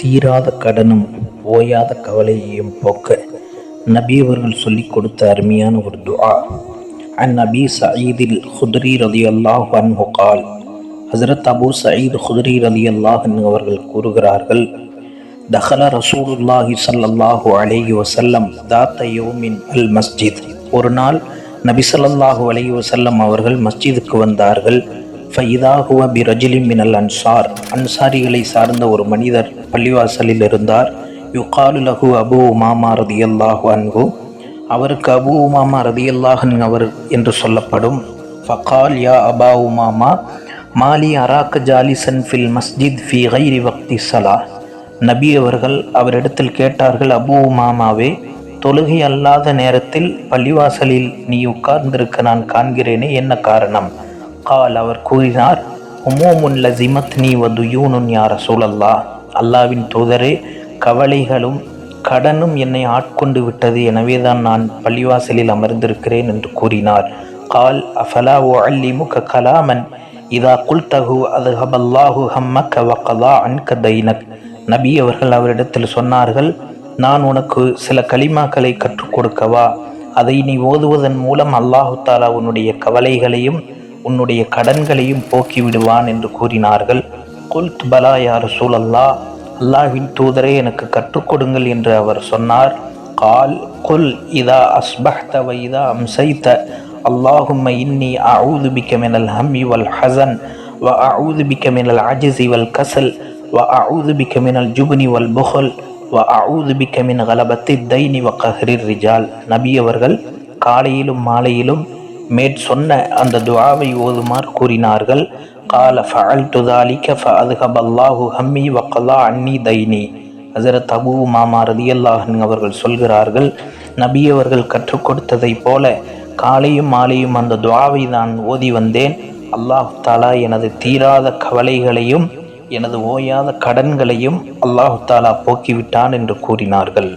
தீராத கடனும் ஓயாத கவலையையும் போக்க நபி அவர்கள் சொல்லிக் கொடுத்த அருமையான ஒரு துஆ. அன் நபி சயீதில் ஹுத்ரி ரதி அல்லாஹ் அன்ஹு கால் ஹசரத் அபு சயீத் ஹுத்ரி ரதி அல்லாஹ் அவர்கள் கூறுகிறார்கள் தஹல ரசூலுல்லாஹி ஸல்லல்லாஹு அலைஹி வசல்லம் தாத்த யோமின் அல் மஸ்ஜித். ஒரு நாள் நபி சல்லல்லாஹு அலைஹி வசல்லம் அவர்கள் மஸ்ஜிதுக்கு வந்தார்கள். ஃபைதா பி ரஜிலிம் மினல் அன்சார் அன்சாரிகளை சார்ந்த ஒரு மனிதர் பள்ளிவாசலில் இருந்தார் யுகாலு லஹு அபு உமாமா ரதியல்லாஹு அன்பு அவருக்கு அபு உமாமா ரதியல்லாஹன் அவர் என்று சொல்லப்படும். ஃபகால் யா அபா உமாமா மாலி அராக்க ஜாலிசன் ஃபில் மஸ்ஜித் ஃபி ஹைரி வக்தி சலா. நபி அவர்கள் அவரிடத்தில் கேட்டார்கள் அபு உமாமாவே தொழுகை அல்லாத நேரத்தில் பள்ளிவாசலில் நீ உட்கார்ந்திருக்க நான் காண்கிறேனே என்ன காரணம்? கால் அவர் கூறினார் உமோமுன் லசிமத் நீ வதுயூனுன் யார சூழல்லா அல்லாவின் தூதரே கவலைகளும் கடனும் என்னை ஆட்கொண்டு விட்டது. எனவேதான் நான் பள்ளிவாசலில் அமர்ந்திருக்கிறேன் என்று கூறினார். கால் அஃபலா ஓ அல்லிமுக கலாமன்? இதா குல்தகு அது ஹபல்லாஹு ஹம்மக்க கவக்கதா அன்க தைனக் நபி அவர்கள் அவரிடத்தில் சொன்னார்கள் நான் உனக்கு சில களிமாக்களை கற்றுக் கொடுக்கவா? அதை நீ ஓதுவதன் மூலம் அல்லாஹு தாலா உன்னுடைய கவலைகளையும் உன்னுடைய கடன்களையும் போக்கி விடுவான் என்று கூறினார்கள். குல்த் பலா யார் சூழல்லா அல்லாஹ்வின் தூதரே எனக்கு கற்றுக் கொடுங்கள் என்று அவர் சொன்னார். கால் குல் இதா அஸ்பஹ்த வைதா அம்சைத்த அல்லாஹும்ம இன்னி அஊது பிக்க மினல் ஹம்மி வல் ஹசன் வ அஊது பிக்க மினல் அஜிசி வல் கசல் வ அஊது பிக்க மினல் ஜுப்னி வல் புகல் வ அஊது பிக்க மின் கலபத்தி தைனி வ கஹரிர் ரிஜால். நபி அவர்கள் காலையிலும் மாலையிலும் மேற் சொன்ன அந்த துவாவை ஓதுமாறு கூறினார்கள். கால ஃபஅல் துதாலிக்க ஃபஅதுஹப் அல்லாஹு ஹம்மி வக்கலா அன்னி தைனி ஹசரத் அபு மாமா ரதியல்லாஹன் அவர்கள் சொல்கிறார்கள் நபி அவர்கள் கற்றுக் கொடுத்ததைப் போல காலையும் மாலையும் அந்த துவாவை நான் ஓதி வந்தேன். அல்லாஹு தாலா எனது தீராத கவலைகளையும் எனது ஓயாத கடன்களையும் அல்லாஹு தாலா போக்கிவிட்டான் என்று கூறினார்கள்.